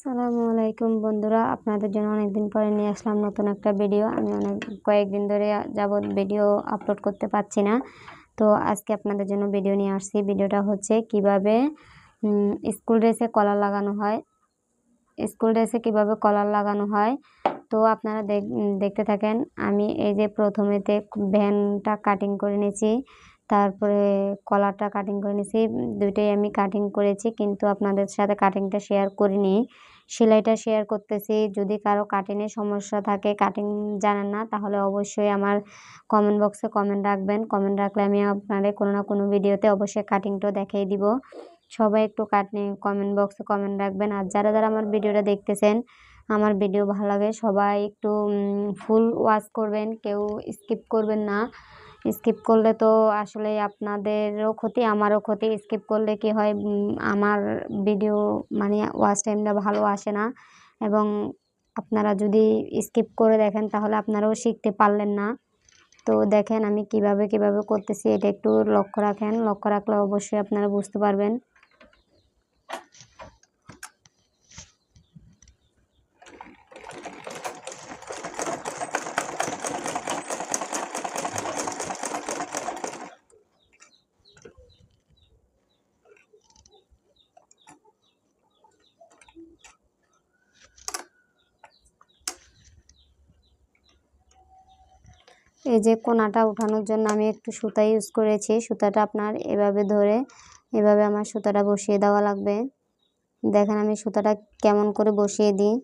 সালামু আলাইকুম বন্ধুরা, আপনাদের জন্য অনেকদিন পরে নিয়ে আসলাম নতুন একটা ভিডিও আমি অনেক, কয়েকদিন ধরে যাবৎ ভিডিও আপলোড করতে পারছি না। তো আজকে আপনাদের জন্য ভিডিও নিয়ে আসছি। ভিডিওটা হচ্ছে কীভাবে স্কুল ড্রেসে কলার লাগানো হয়। স্কুল ড্রেসে কীভাবে কলার লাগানো হয়। তো আপনারা দেখতে থাকেন, আমি এই যে প্রথমেতে ভ্যানটা কাটিং করে নিয়েছি, তারপরে কলারটা কাটিং করে নিয়েছি, দুইটাই আমি কাটিং করেছি, কিন্তু আপনাদের সাথে কাটিংটা শেয়ার করিনি। সেলাইটা শেয়ার করতেছি। যদি কারও কাটিংয়ে সমস্যা থাকে কাটিং জানেন না, তাহলে অবশ্যই আমার কমেন্ট বক্সে কমেন্ট রাখবেন। কমেন্ট রাখলে আমি আপনাদের কোনো না কোনো ভিডিওতে অবশ্যই কাটিংটাও দেখিয়ে দিব। সবাই একটু কাটিং কমেন্ট বক্সে কমেন্ট রাখবেন। আর যারা যারা আমার ভিডিওটা দেখতেছেন, আমার ভিডিও ভালো লাগে, সবাই একটু ফুল ওয়াচ করবেন, কেউ স্কিপ করবেন না। স্কিপ করলে তো আসলে আপনাদেরও ক্ষতি, আমারও ক্ষতি। স্কিপ করলে কি হয় আমার ভিডিও মানে ওয়াচ টাইমটা ভালো আসে না। এবং আপনারা যদি স্কিপ করে দেখেন, তাহলে আপনারাও শিখতে পারলেন না। তো দেখেন আমি কীভাবে কীভাবে করতেছি, এটা একটু লক্ষ্য রাখেন। লক্ষ্য রাখলে অবশ্যই আপনারা বুঝতে পারবেন। এই যে কোনাটা উঠানোর জন্য আমি একটু সুতা ইউজ করেছি। সুতাটা আপনার এভাবে ধরে এভাবে আমার সুতাটা বসিয়ে দেওয়া লাগবে। দেখেন আমি সুতাটা কেমন করে বসিয়ে দিই।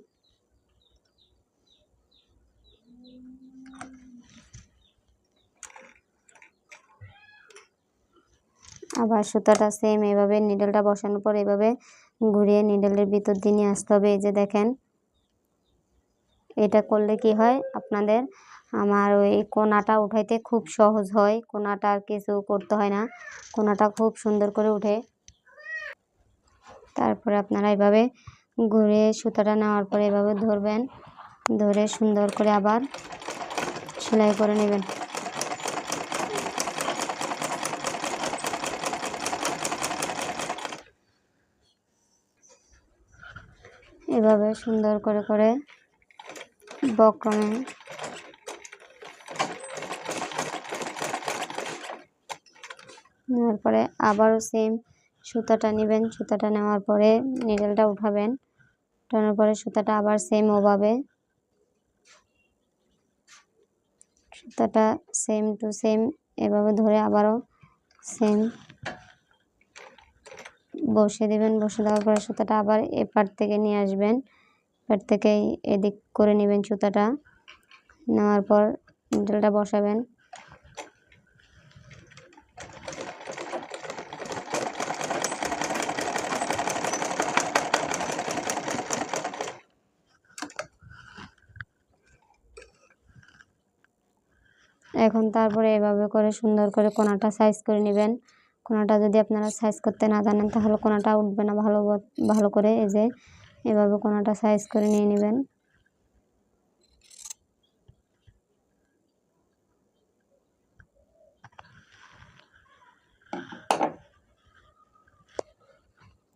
আবার সুতাটা সেম এভাবে নিডলটা বসানোর পর এভাবে ঘুরিয়ে নিডলের ভিতর দিয়ে নিয়ে আসতে হবে। এই যে দেখেন, এটা করলে কি হয়? আপনাদের আমার ওই কোনাটা উঠাইতে খুব সহজ হয়। কোনাটা আর কিছু করতে হয় না। কোনাটা খুব সুন্দর করে উঠে। তারপরে আপনারা এভাবে ঘুরে সুতাটা নেওয়ার পরে এভাবে ধরবেন। ধরে সুন্দর করে আবার সেলাই করে নেবেন। এভাবে সুন্দর করে করে বক্রমে নেওয়ার পরে আবারও সেম সুতাটা নেবেন। সুতাটা নেওয়ার পরে নিডেলটা উঠাবেন। উঠানোর পরে সুতাটা আবার সেম ওভাবে। সুতাটা সেম টু সেম এভাবে ধরে আবারও সেম বসে দেবেন। বসে দেওয়ার পরে সুতাটা আবার এপার থেকে নিয়ে আসবেন। এপার থেকে এদিক করে নেবেন সুতাটা। নেওয়ার পর নিডেলটা বসাবেন। এখন তারপরে এভাবে করে সুন্দর করে কোনাটা সাইজ করে নেবেন। কোনাটা যদি আপনারা সাইজ করতে না জানেন, তাহলে কোনাটা উঠবে না ভালো ভালো করে এই যে এভাবে কোনাটা সাইজ করে নিয়ে নেবেন।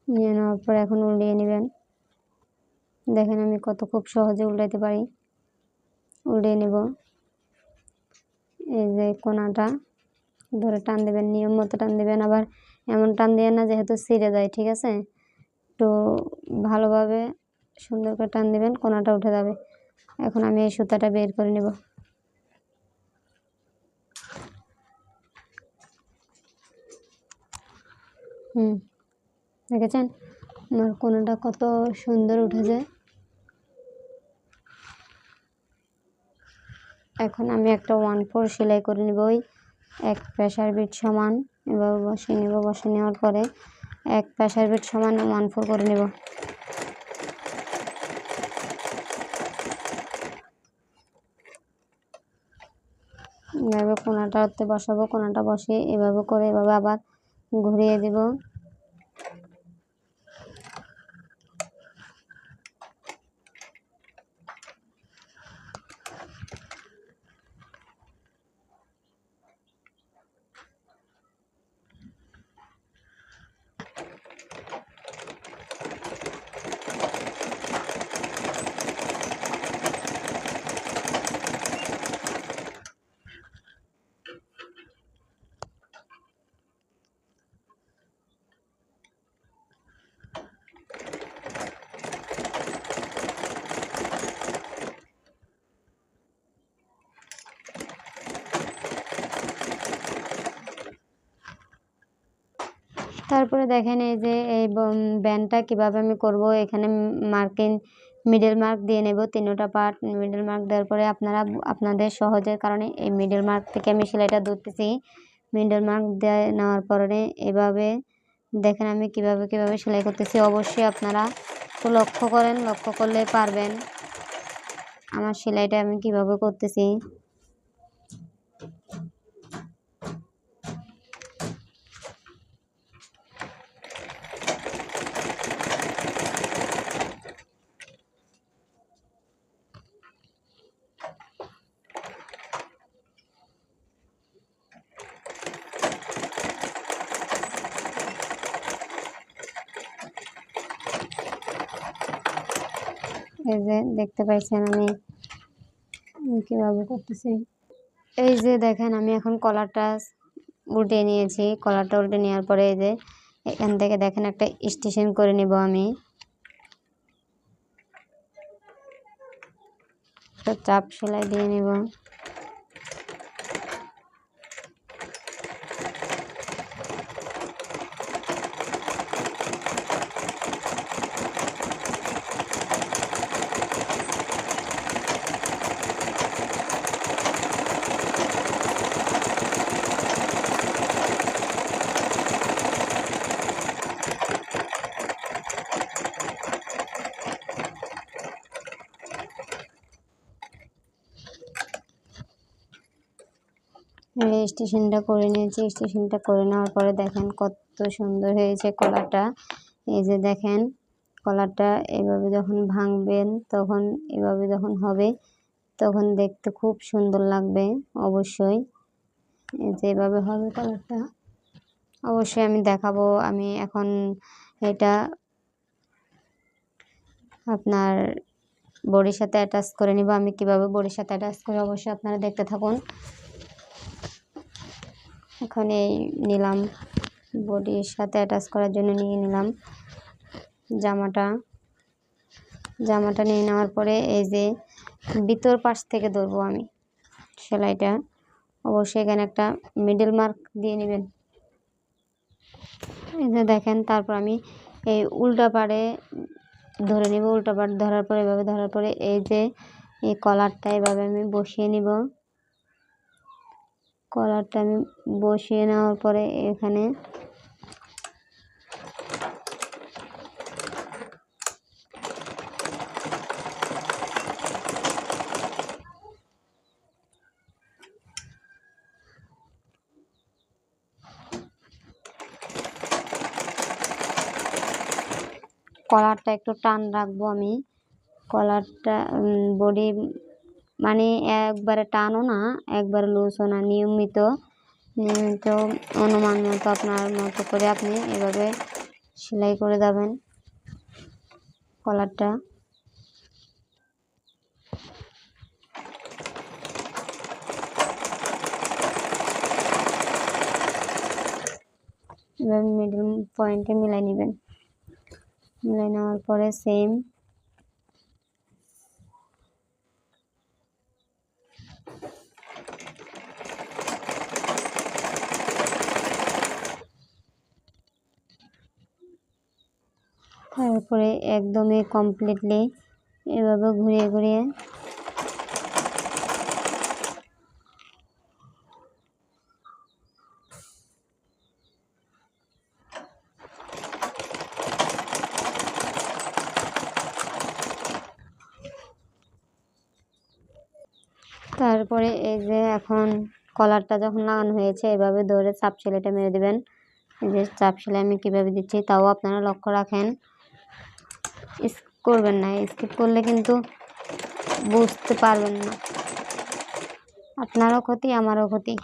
নিয়ে নেওয়ার পর এখন উল্টিয়ে নেবেন। দেখেন আমি কত খুব সহজে উল্টাইতে পারি। উল্টিয়ে নেব। এই যে কোনাটা, ধরে টান দেবেন, নিয়ম মতো টান দেবেন, আবার এমন টান দিয়ে না যেহেতু ছিঁড়ে যায়, ঠিক আছে? তো ভালোভাবে সুন্দর করে টান দেবেন, কোনাটা উঠে যাবে। এখন আমি এই সুতাটা বের করে নেব। হুম, দেখেছেন? আমার কোনাটা কত সুন্দর উঠেছে। এখন আমি একটা ওয়ান ফোর সেলাই করে নেব, ওই এক প্রেশার বিট সমান। এভাবে বসিয়ে নেব বসে নেওয়ার পরে এক প্রেশার বিট সমান ওয়ান ফোর করে নেব। এভাবে কোনাটাতে বসাবো, কোনাটা বসিয়ে এভাবে করে এভাবে আবার ঘুরিয়ে দেব। তারপরে দেখেন এই যে এই ব্যান্ডটা কীভাবে আমি করব? এখানে মার্কিং মিডল মার্ক দিয়ে নেব, তিনোটা পার্ট মিডল মার্ক দেওয়ার পরে আপনারা আপনাদের সহজের কারণে এই মিডল মার্ক থেকে আমি সেলাইটা ধরতেছি। মিডল মার্ক দিয়ে নেওয়ার পরে এভাবে দেখেন আমি কীভাবে কীভাবে সেলাই করতেছি। অবশ্যই আপনারা তো লক্ষ্য করেন, লক্ষ্য করলে পারবেন। আমার সেলাইটা আমি কীভাবে করতেছি। এই যে দেখতে পাইছেন আমি কীভাবে করতেছি। এই যে দেখেন, আমি এখন কলারটা উল্টে নিয়েছি। কলারটা উল্টে নেওয়ার পরে এই যে এখান থেকে দেখেন একটা স্টেশন করে নেব আমি। চাপ সেলাই দিয়ে নেব। স্টেশনটা করে নিয়েছি। স্টেশনটা করে নেওয়ার পরে দেখেন কত সুন্দর হয়েছে কলারটা এই যে দেখেন কলারটা এভাবে যখন ভাঙবেন তখন এভাবে যখন হবে তখন দেখতে খুব সুন্দর লাগবে অবশ্যই। এই যে এভাবে হবে কলারটা অবশ্যই আমি দেখাবো। আমি এখন এটা আপনার বডির সাথে অ্যাটাচ করে নিব। আমি কীভাবে বডির সাথে অ্যাটাচ করে অবশ্যই আপনারা দেখতে থাকুন। এখন এই নিলাম। বডির সাথে অ্যাটাচ করার জন্য নিয়ে নিলাম জামাটা। জামাটা নিয়ে নেওয়ার পরে এই যে ভিতর পাশ থেকে ধরবো আমি সেলাইটা। অবশ্যই এখানে একটা মিডল মার্ক দিয়ে নেবেন। এই যে দেখেন, তারপর আমি এই উল্টা পাড়ে ধরে নেব, উল্টা পাড় ধরার পরে এভাবে ধরার পরে এই যে এই কলারটা এভাবে আমি বসিয়ে নিব। কলারটা আমি বসিয়ে নেওয়ার পরে এখানে কলারটা একটু টান রাখব আমি। কলারটা বডি মানে একবারে টানও না, একবারে লুজও না, নিয়মিত নিয়মিত অনুমান মতো আপনার মতো করে আপনি এভাবে সেলাই করে দেবেন কলারটা। এভাবে মিডল পয়েন্টে মিলাই নেবেন। মিলাই নেওয়ার পরে সেম তারপরে একদমই কমপ্লিটলি এভাবে ঘুরিয়ে ঘুরিয়ে তারপরে এই যে এখন কলারটা যখন লাগানো হয়েছে, এভাবে ধরে চাপ সেলাইটা মেরে দেবেন। এই যে চাপ সেলাই আমি কীভাবে দিচ্ছি, তাও আপনারা লক্ষ্য রাখেন। করবেন না স্কিপ করলে কিন্তু বুঝতে পারবেন না। আপনারও ক্ষতি আমারও ক্ষতি।